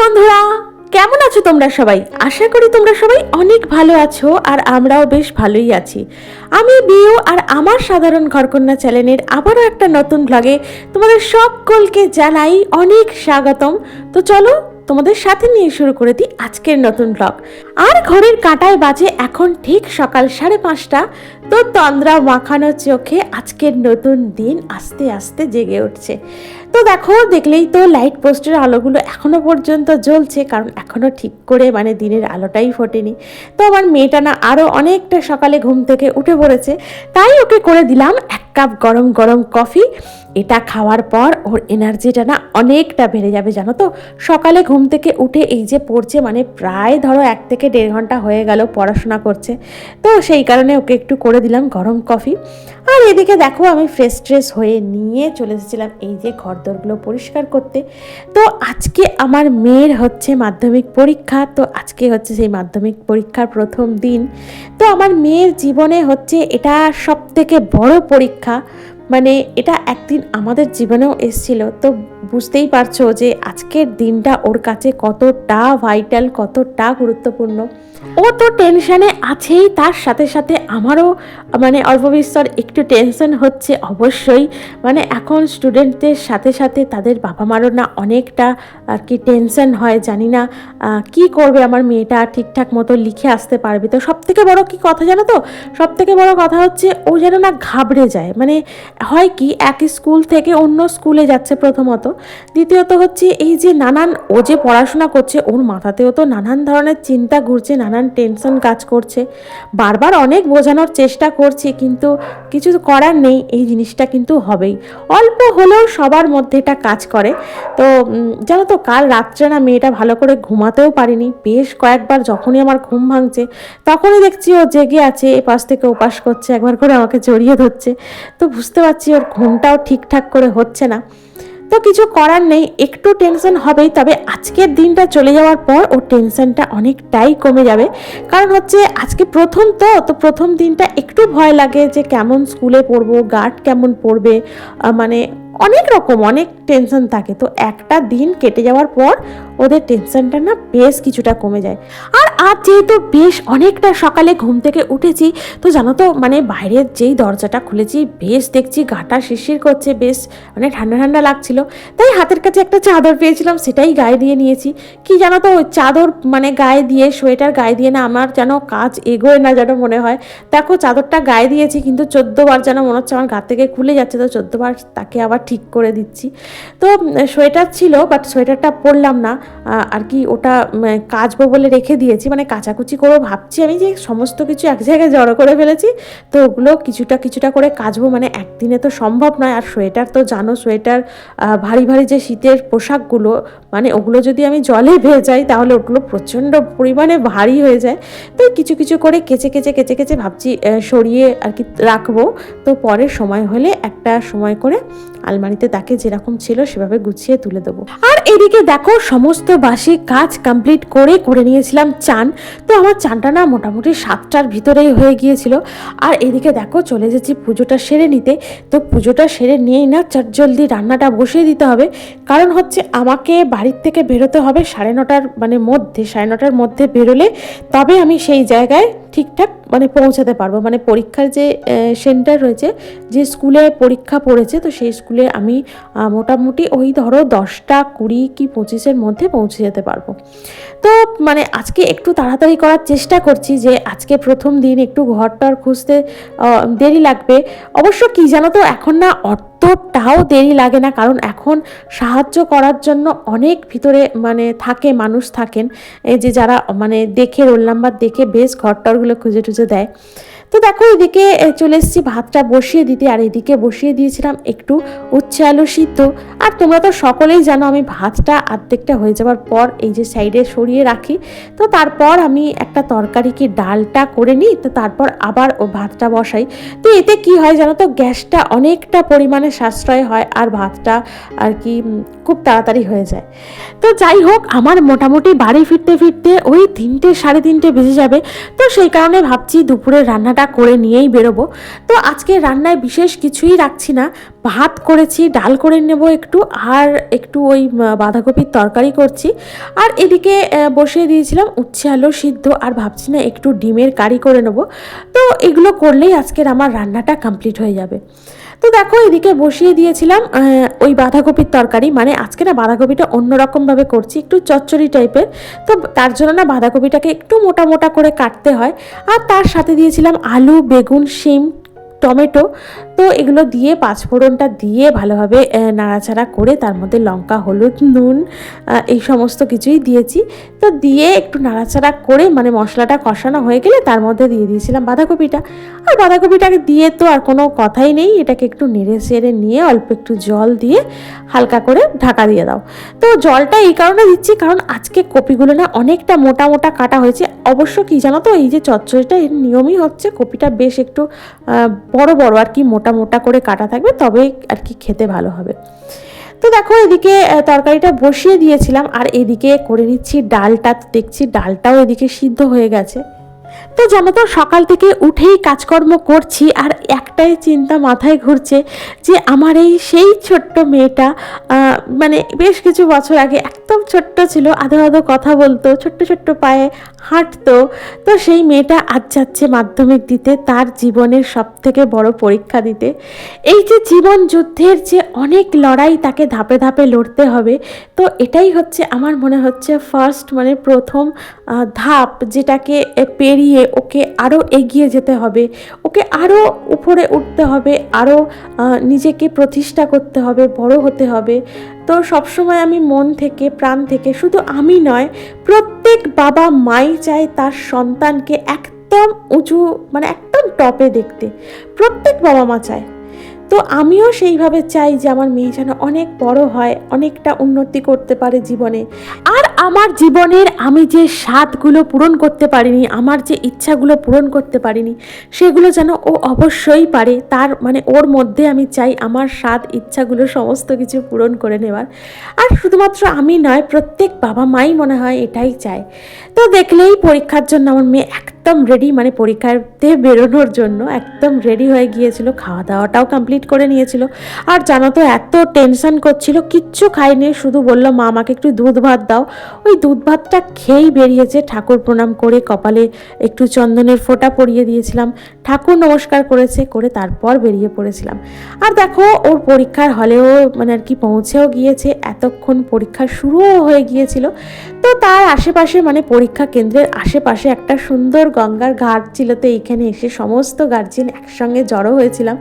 বন্ধুরা। কেমন আছো তোমরা সবাই? আশা করি তোমরা সবাই অনেক ভালো আছো আর আমরাও বেশ ভালোই আছি। আমি বিও আর আমার সাধারণ ঘরকন্যা চ্যানেলের আবারও একটা নতুন ব্লগে তোমাদের সকলকে জানাই অনেক স্বাগতম। তো চলো তোমাদের সাথে নিয়ে শুরু করে দিই আজকের নতুন ব্লগ আর ঘরের কাঁটায় বাজে এখন ঠিক সকাল সাড়ে পাঁচটা, তো তন্দ্রা মাখানো চোখে আজকের নতুন দিন আস্তে আস্তে জেগে উঠছে। তো দেখো, দেখলেই তো লাইট পোস্টের আলোগুলো এখনও পর্যন্ত জ্বলছে, কারণ এখনও ঠিক করে মানে দিনের আলোটাই ফোটেনি। তো আমার মেয়েটা না আরও অনেকটা সকালে ঘুম থেকে উঠে পড়েছে, তাই ওকে করে দিলাম এক কাপ গরম গরম কফি এটা খাওয়ার পর ওর এনার্জিটা না অনেকটা বেড়ে যাবে, জানো তো? সকালে ঘুম থেকে উঠে এই যে পড়ছে মানে প্রায় ধরো এক থেকে দেড় ঘণ্টা হয়ে গেল পড়াশোনা করছে। তো সেই কারণে ওকে একটু করে দিলাম গরম কফি আর এদিকে দেখো আমি ফ্রেশ ট্রেশ হয়ে নিয়ে চলে এসেছিলাম। এই যে ঘরদোরগুলো পরিষ্কার করতে। তো আজকে আমার মেয়ের হচ্ছে মাধ্যমিক পরীক্ষা। তো আজকে হচ্ছে সেই মাধ্যমিক পরীক্ষার প্রথম দিন। তো আমার মেয়ের জীবনে হচ্ছে এটা সব থেকে বড় পরীক্ষা। মানে এটা একদিন আমাদের জীবনেও এসেছিল। তো বুঝতেই পারছ যে আজকের দিনটা ওর কাছে কতটা ভাইটাল কতটা গুরুত্বপূর্ণ। ও তো টেনশানে আছেই, তার সাথে সাথে আমারও মানে অল্প বিস্তর একটু টেনশন হচ্ছে অবশ্যই। মানে এখন স্টুডেন্টদের সাথে সাথে তাদের বাবা মারও না অনেকটা আর কি টেনশন হয়, জানি না কি করবে আমার মেয়েটা, ঠিকঠাক মতো লিখে আসতে পারবে। তো সব থেকে বড় কি কথা জানো তো? সব থেকে বড় কথা হচ্ছে ও যেন না ঘাবড়ে যায়। মানে হয় কি, এক স্কুল থেকে অন্য স্কুলে যাচ্ছে প্রথমত। দ্বিতীয়ত হচ্ছে এই যে নানান ও যে পড়াশোনা করছে, ওর মাথাতেও তো নানান ধরনের চিন্তা ঘুরছে নানান টেনশন কাজ করছে। বারবার অনেক বোঝানোর চেষ্টা করছি, কিন্তু কিছু করার নেই, এই জিনিসটা কিন্তু হবেই। অল্প হলেও সবার মধ্যে এটা কাজ করে। তো জানো তো, কাল রাত্রে না মেয়েটা ভালো করে ঘুমাতেও পারিনি। বেশ কয়েকবার যখনই আমার ঘুম ভাঙছে, তখনই দেখছি ও জেগে আছে, এপাশ থেকে ওপাশ করছে, একবার করে আমাকে জড়িয়ে ধরছে। তো বুঝতে পারছি ওর ঘুমটাও ঠিকঠাক করে হচ্ছে না। তো কিছু করার নেই, একটু টেনশন হবেই, তবে আজকের দিনটা চলে যাওয়ার পর ওর টেনশনটা অনেকটাই কমে যাবে। কারণ হচ্ছে আজকে প্রথম তো তো প্রথম দিনটা একটু ভয় লাগে যে কেমন স্কুলে পড়ব গার্ড কেমন পড়বে মানে অনেক রকম, অনেক টেনশন থাকে। তো একটা দিন কেটে যাওয়ার পর ওদের টেনশনটা না বেশ কিছুটা কমে যায়। আর আজ যেহেতু বেশ অনেকটা সকালে ঘুম থেকে উঠেছি, তো জানো তো মানে বাইরের যেই দরজাটা খুলেছি, বেশ দেখছি গাটা শিরশির করছে, বেশ মানে ঠান্ডা ঠান্ডা লাগছিল। তাই হাতের কাছে একটা চাদর পেয়েছিলাম, সেটাই গায়ে দিয়ে নিয়েছি। কি জানো তো ওই চাদর মানে গায়ে দিয়ে, সোয়েটার গায়ে দিয়ে না আমার যেন কাজ এগোয় না যেন মনে হয়। দেখো চাদরটা গায়ে দিয়েছি, কিন্তু চোদ্দোবার যেন মনে হচ্ছে আমার গা থেকে খুলে যাচ্ছে, তো চোদ্দোবার তাকে আবার ঠিক করে দিচ্ছি। তো সোয়েটার ছিল বাট সোয়েটারটা পরলাম না। আর কি ওটা কাচবো বলে রেখে দিয়েছি মানে কাচাকুচি করে ভাবছি আমি যে সমস্ত কিছু এক জায়গায় জড়ো করে ফেলেছি, তো ওগুলো কিছুটা কিছুটা করে কাচবো মানে একদিনে তো সম্ভব নয়। আর সোয়েটার তো জানো, সোয়েটার ভারী ভারী যে শীতের পোশাকগুলো মানে ওগুলো যদি আমি জলে ভেজাই তাহলে ওগুলো প্রচণ্ড পরিমাণে ভারী হয়ে যায়। তো কিছু কিছু করে কেচে কেচে কেচে কেচে ভাবছি সরিয়ে আর কি রাখব। তো পরে সময় হলে একটা সময় করে আলমারিতে তাকে যেরকম ছিল সেভাবে গুছিয়ে তুলে দেবো। আর এদিকে দেখো সমস্ত বাসি কাজ কমপ্লিট করে করে নিয়েছিলাম চান। তো আমার চানটা না মোটামুটি সাতটার ভিতরেই হয়ে গিয়েছিল। আর এদিকে দেখো চলে এসেছি পুজোটা সেরে নিতে। তো পুজোটা সেরে নিয়েই না চট জলদি রান্নাটা বসিয়ে দিতে হবে। কারণ হচ্ছে আমাকে বাড়ির থেকে বেরোতে হবে সাড়ে নটার মানে মধ্যে, সাড়ে নটার মধ্যে বেরোলে তবে আমি সেই জায়গায় ঠিকঠাক মানে পৌঁছাতে পারব। মানে পরীক্ষার যে সেন্টার রয়েছে, যে স্কুলে পরীক্ষা পড়েছে, তো সেই স্কুলে আমি মোটামুটি ওই ধরো দশটা কুড়ি কি পঁচিশের মধ্যে পৌঁছে যেতে পারব। তো মানে আজকে একটু তাড়াতাড়ি করার চেষ্টা করছি যে, আজকে প্রথম দিন একটু ঘরটার খুঁজতে দেরি লাগবে। অবশ্য কি জানো তো এখন না অতটাও দেরি লাগে না, কারণ এখন সাহায্য করার জন্য অনেক ভিতরে মানে থাকে, মানুষ থাকেন। এই যে যারা মানে দেখে রোল নাম্বার দেখে বেশ ঘরটরগুলো খুঁজে টুজে দেয়। তো দেখো এদিকে চলে এসেছি, ভাতটা বসিয়ে দিতে। আর এদিকে বসিয়ে দিয়েছিলাম একটু উচ্ছে আলু সিদ্ধ। আর তোমরা তো সকলেই জানো আমি ভাতটা অর্ধেকটা হয়ে যাওয়ার পর এই যে সাইডে সরিয়ে রাখি। তো তারপর আমি একটা তরকারি কি ডালটা করে নিই, তো তারপর আবার ও ভাতটা বসাই। তো এতে কি হয় জানো তো, গ্যাসটা অনেকটা পরিমাণে সাশ্রয় হয়। আর ভাতটা আর কি খুব তাড়াতাড়ি হয়ে যায়। তো যাই হোক, আমার মোটামুটি বাড়ি ফিরতে ফিরতে ওই তিনটে সাড়ে তিনটে বেজে যাবে। তো সেই কারণে ভাবছি দুপুরের রান্নাটা করে নিয়েই বেরোবো। তো আজকে রান্নায় বিশেষ কিছুই রাখছি না। ভাত করেছি, ডাল করে নেব একটু, আর একটু ওই বাঁধাকপির তরকারি করছি। আর এদিকে বসিয়ে দিয়েছিলাম উচ্ছে, আলু সিদ্ধ, আর ভাবছি না একটু ডিমের কারি করে নেব। তো এগুলো করলেই আজকের আমার রান্নাটা কমপ্লিট হয়ে যাবে। তো দেখো, এদিকে বসিয়ে দিয়েছিলাম ওই বাঁধাকপির তরকারি। মানে আজকে না বাঁধাকপিটা অন্যরকমভাবে করছি, একটু চচ্চড়ি টাইপের। তো তার জন্য না বাঁধাকপিটাকে একটু মোটা মোটা করে কাটতে হয়। আর তার সাথে দিয়েছিলাম আলু, বেগুন, শিম, টমেটো। তো এগুলো দিয়ে পাঁচফোড়নটা দিয়ে ভালোভাবে নাড়াচাড়া করে তার মধ্যে লঙ্কা, হলুদ, নুন এই সমস্ত কিছুই দিয়েছি। তো দিয়ে একটু নাড়াচাড়া করে মানে মশলাটা কষানো হয়ে গেলে তার মধ্যে দিয়ে দিয়েছিলাম বাঁধাকপিটা। আর বাঁধাকপিটাকে দিয়ে তো আর কোনো কথাই নেই, এটাকে একটু নেড়ে সেড়ে নিয়ে অল্প একটু জল দিয়ে হালকা করে ঢাকা দিয়ে দাও। তো জলটা এই কারণে দিচ্ছি কারণ আজকে কপিগুলো না অনেকটা মোটা মোটা কাটা হয়েছে। অবশ্য কি জানো তো, এই যে চচ্চড়িটা এর নিয়মই হচ্ছে কপিটা বেশ একটু বড় বড় আর কি মোটা মোটা মোটা করে কাটা থাকবে, তবেই আর কি খেতে ভালো হবে। তো দেখো এদিকে তরকারিটা বসিয়ে দিয়েছিলাম, আর এদিকে করে নিচ্ছি ডালটা। দেখছি ডালটাও এদিকে সিদ্ধ হয়ে গেছে। তো জানো তো, সকাল থেকে উঠেই কাজকর্ম করছি, আর একটাই চিন্তা মাথায় ঘুরছে যে আমার এই সেই ছোট্ট মেয়েটা মানে বেশ কিছু বছর আগে একদম ছোট্ট ছিল, আধো আধো কথা বলতো, ছোট্ট ছোট্ট পায়ে হাঁটতো। তো সেই মেয়েটা আজ যাচ্ছে মাধ্যমিক দিতে, তার জীবনের সব থেকে বড় পরীক্ষা দিতে। এই যে জীবন যুদ্ধের যে অনেক লড়াই তাকে ধাপে ধাপে লড়তে হবে, তো এটাই হচ্ছে আমার মনে হচ্ছে ফার্স্ট মানে প্রথম ধাপ যেটাকে পেরিয়ে ওকে আরও এগিয়ে যেতে হবে। ওকে আরও উপরে উঠতে হবে আরও নিজেকে প্রতিষ্ঠা করতে হবে, বড় হতে হবে। তো সবসময় আমি মন থেকে, প্রাণ থেকে শুধু আমি নয়, প্রত্যেক বাবা মাই চায় তার সন্তানকে একদম উঁচু মানে একদম টপে দেখতে। প্রত্যেক বাবা মা চায়। তো আমিও সেইভাবে চাই যে আমার মেয়ে যেন অনেক বড় হয়, অনেকটা উন্নতি করতে পারে জীবনে। আর আমার জীবনের আমি যে স্বাদগুলো পূরণ করতে পারিনি, আমার যে ইচ্ছাগুলো পূরণ করতে পারিনি, সেগুলো যেন ও অবশ্যই পারে। তার মানে ওর মধ্যে আমি চাই আমার স্বাদ, ইচ্ছাগুলো সমস্ত কিছু পূরণ করে নেওয়ার। আর শুধুমাত্র আমি নয়, প্রত্যেক বাবা মাই মনে হয় এটাই চায়। তো দেখলেই পরীক্ষার জন্য আমার মেয়ে একদম রেডি মানে পরীক্ষাতে বেরোনোর জন্য একদম রেডি হয়ে গিয়েছিল খাওয়া দাওয়াটাও কমপ্লিট করে নিয়েছিল। আর জানো তো এত টেনশন করছিল, কিচ্ছু খাইনি, শুধু বলল, মা, আমাকে একটু দুধ ভাত দাও। ওই দুধ ভাতটা খেয়েই বেরিয়েছে, ঠাকুর প্রণাম করে কপালে একটু চন্দনের ফোঁটা পরিয়ে দিয়েছিলাম। ঠাকুর নমস্কার করেছে, করে তারপর বেরিয়ে পড়েছিলাম। আর দেখো, ওর পরীক্ষার হলেও মানে আর কি পৌঁছেও গিয়েছে, এতক্ষণ পরীক্ষা শুরুও হয়ে গিয়েছিল। তো তার আশেপাশে মানে পরীক্ষা কেন্দ্রের আশেপাশে একটা সুন্দর গঙ্গার ঘাট ছিল তো এইখানে এসে সমস্ত গার্জিয়ান একসঙ্গে জড়ো হয়েছিলাম।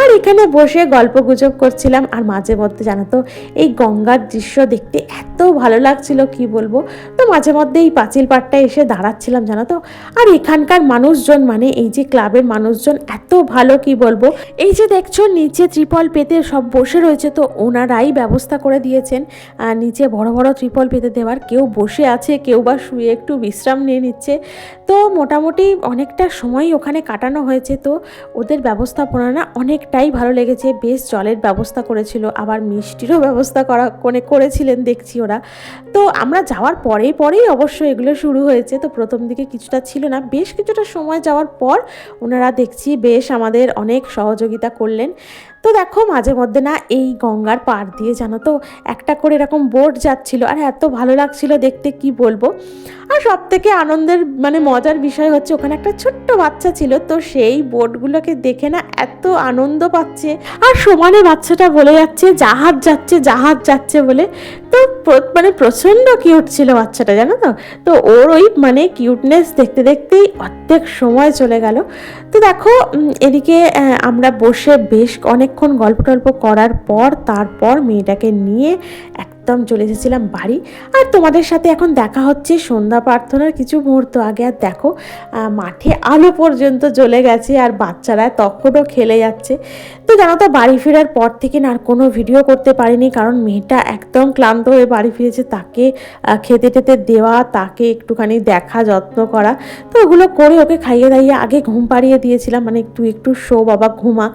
আর এখানে বসে গল্প গুজব করছিলাম। আর মাঝে মধ্যে জানো তো, এই গঙ্গার দৃশ্য দেখতে এত ভালো লাগছিল, কি বলব? তো মাঝে মধ্যে এই পাঁচিল পাড়টা এসে দাঁড়াচ্ছিলাম জানো তো। আর এখানকার মানুষজন মানে এই যে ক্লাবের মানুষজন এত ভালো, কি বলব? এই যে দেখছ, নিচে ত্রিপল পেতে সব বসে রয়েছে তো ওনারাই ব্যবস্থা করে দিয়েছেন। আর নিচে বড় বড় ত্রিপল পেতে দেওয়ার কেউ বসে আছে, কেউ বা শুয়ে একটু বিশ্রাম নিয়ে নিচ্ছে। তো মোটামুটি অনেকটা সময় ওখানে কাটানো হয়েছে। তো ওদের ব্যবস্থাপনা না অনেকটাই ভালো লেগেছে। বেশ জলের ব্যবস্থা করেছিল, আবার মিষ্টিরও ব্যবস্থা করা কোনে করেছিলেন দেখছি ওরা। তো আমরা যাওয়ার পরেই পরেই অবশ্য এগুলো শুরু হয়েছে। তো প্রথম দিকে কিছুটা ছিল না, বেশ কিছুটা সময় যাওয়ার পর ওনারা দেখছি বেশ আমাদের অনেক সহযোগিতা করলেন। তো দেখো মাঝে মধ্যে না এই গঙ্গার পাড় দিয়ে জানো তো একটা করে এরকম বোট যাচ্ছিল। আর এত ভালো লাগছিল দেখতে, কি বলব? আর সব থেকে আনন্দের মানে মজার বিষয় হচ্ছে ওখানে একটা ছোট্ট বাচ্চা ছিল, তো সেই বোটগুলোকে দেখে না এত আনন্দ পাচ্ছে। আর সমানে বাচ্চাটা বলে যাচ্ছে, জাহাজ যাচ্ছে জাহাজ যাচ্ছে বলে। তো মানে প্রচণ্ড কিউট ছিল বাচ্চাটা, জানো তো? তো ওর ওই মানে কিউটনেস দেখতে দেখতেই অর্ধেক সময় চলে গেল। তো দেখো এদিকে আমরা বসে বেশ অনেকক্ষণ গল্প টল্প করার পর তারপর মেয়েটাকে নিয়ে একদম চলে এসেছিলাম বাড়ি। আর তোমাদের সাথে এখন দেখা হচ্ছে সন্ধ্যা প্রার্থনার কিছু মুহূর্ত আগে। আর দেখো মাঠে আলো পর্যন্ত চলে গেছে আর বাচ্চারা তখনও খেলে যাচ্ছে। তো জানো তো, বাড়ি ফেরার পর থেকে না আর কোনো ভিডিও করতে পারিনি, কারণ মেয়েটা একদম ক্লান্ত হয়ে বাড়ি ফিরেছে। তাকে খেতে টেতে দেওয়া, তাকে একটুখানি দেখা, যত্ন করা, তো ওগুলো করে ওকে খাইয়ে দাইয়ে আগে ঘুম পাড়িয়ে দিয়েছিলাম। মানে একটু একটু শো বাবা ঘুমা।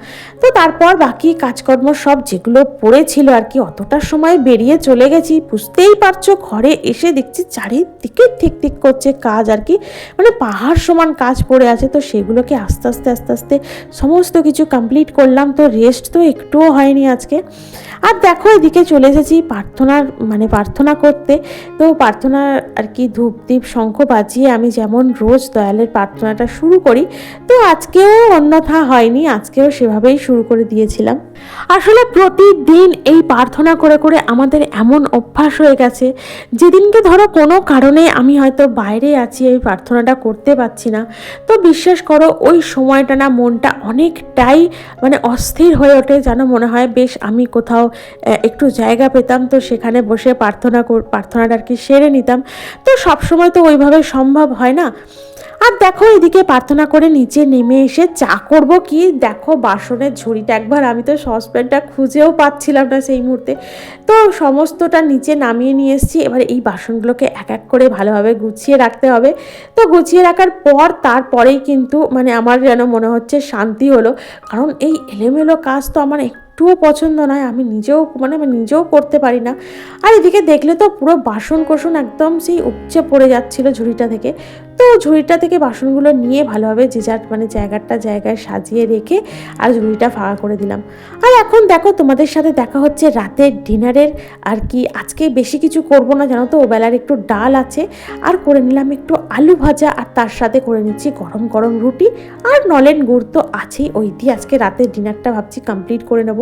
তো তারপর বাকি কাজকর্ম সব যেগুলো পড়েছিল আর কি, অতটা সময় বেরিয়ে চলে চলে গেছি, বুঝতেই পারছ, ঘরে এসে দেখছি চারিদিকে ঠিক ঠিক করছে কাজ আর কি মানে পাহাড় সমান কাজ পড়ে আছে, তো সেগুলোকে আস্তে আস্তে আস্তে আস্তে সমস্ত কিছু কমপ্লিট করলাম, তো রেস্ট তো একটুও হয়নি আজকে। আর দেখো, এদিকে চলে এসেছি প্রার্থনার মানে প্রার্থনা করতে। তো প্রার্থনার আর কি ধূপ দ্বীপ শঙ্খ বাজিয়ে আমি যেমন রোজ দয়ালের প্রার্থনাটা শুরু করি, তো আজকেও অন্যথা হয়নি, আজকেও সেভাবেই শুরু করে দিয়েছিলাম। আসলে প্রতিদিন এই প্রার্থনা করে করে আমাদের এমন অভ্যাস হয়ে গেছে, যেদিনকে ধরো কোনো কারণে আমি হয়তো বাইরে আছি এই প্রার্থনাটা করতে পারছি না, তো বিশ্বাস করো ওই সময়টা না মনটা অনেকটাই মানে অস্থির হয়ে ওঠে, যেন মনে হয় বেশ আমি কোথাও একটু জায়গা পেতাম, তো সেখানে বসে প্রার্থনা প্রার্থনাটা আর কি সেরে নিতাম। তো সবসময় তো ওইভাবে সম্ভব হয় না। আর দেখো এদিকে প্রার্থনা করে নিচে নেমে এসে চা করব কি? দেখো বাসনের ঝুড়িটা একবার, আমি তো সসপ্যানটা খুঁজেও পাচ্ছিলাম না সেই মুহূর্তে। তো সমস্তটা নিচে নামিয়ে নিয়ে এসেছি। এবার এই বাসনগুলোকে এক এক করে ভালোভাবে গুছিয়ে রাখতে হবে। তো গুছিয়ে রাখার পর তারপরেই কিন্তু মানে আমার যেন মনে হচ্ছে শান্তি হলো। কারণ এই এলোমেলো কাজ তো আমার একটুও পছন্দ নয়, আমি নিজেও মানে আমি নিজেও করতে পারি না। আর এদিকে দেখলে তো পুরো বাসন কোসন একদম সেই উপচে পড়ে যাচ্ছিল ঝুড়িটা থেকে। তো ঝুড়িটা থেকে বাসনগুলো নিয়ে ভালোভাবে যে যার মানে জায়গাটা জায়গায় সাজিয়ে রেখে আর ঝুড়িটা ফাঁকা করে দিলাম। আর এখন দেখো তোমাদের সাথে দেখা হচ্ছে রাতের ডিনারের। আর কি আজকে বেশি কিছু করব না জানো তো? ওবেলার একটু ডাল আছে। আর করে নিলাম একটু আলু ভাজা। আর তার সাথে করে নিচ্ছি গরম গরম রুটি। আর নলেন গুড় তো আছেই। ওই দিয়ে আজকে রাতের ডিনারটা ভাবছি কমপ্লিট করে নেব।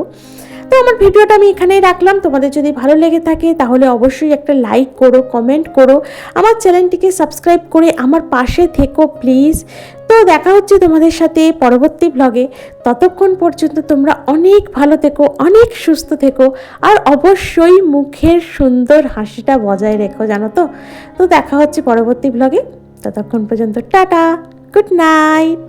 তো আমার ভিডিওটা আমি এখানেই রাখলাম। তোমাদের যদি ভালো লেগে থাকে তাহলে অবশ্যই একটা লাইক করো কমেন্ট করো। আমার চ্যানেলটিকে সাবস্ক্রাইব করে আমার পাশে থেকো প্লিজ তো দেখা হচ্ছে তোমাদের সাথে পরবর্তী ব্লগে ততক্ষণ পর্যন্ত তোমরা অনেক ভালো থেকো, অনেক সুস্থ থেকো, আর অবশ্যই মুখের সুন্দর হাসিটা বজায় রেখো, জানো তো? তো দেখা হচ্ছে পরবর্তী ব্লগে ততক্ষণ পর্যন্ত টাটা গুড নাইট